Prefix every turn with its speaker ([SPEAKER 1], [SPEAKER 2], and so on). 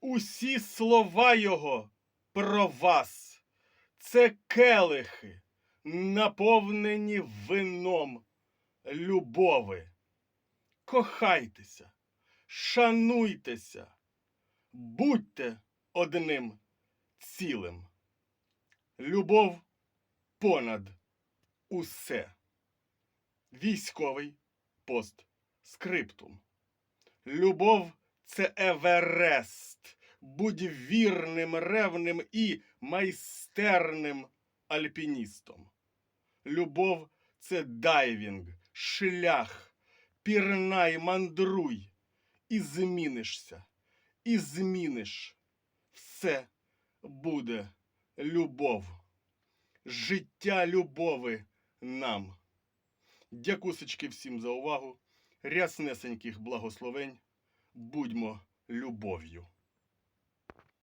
[SPEAKER 1] Усі слова його про вас це келихи, наповнені вином любови. Кохайтеся, шануйтеся, будьте одним цілим. Любов понад усе. Військовий постскриптум. Любов це Еверест. Будь вірним, ревним і майстерним альпіністом. Любов це дайвінг, шлях, пірнай, мандруй, і змінишся, і зміниш. Все буде любов. Життя любови нам. Дякусечки всім за увагу. Ряснесеньких благословень. Будьмо любов'ю.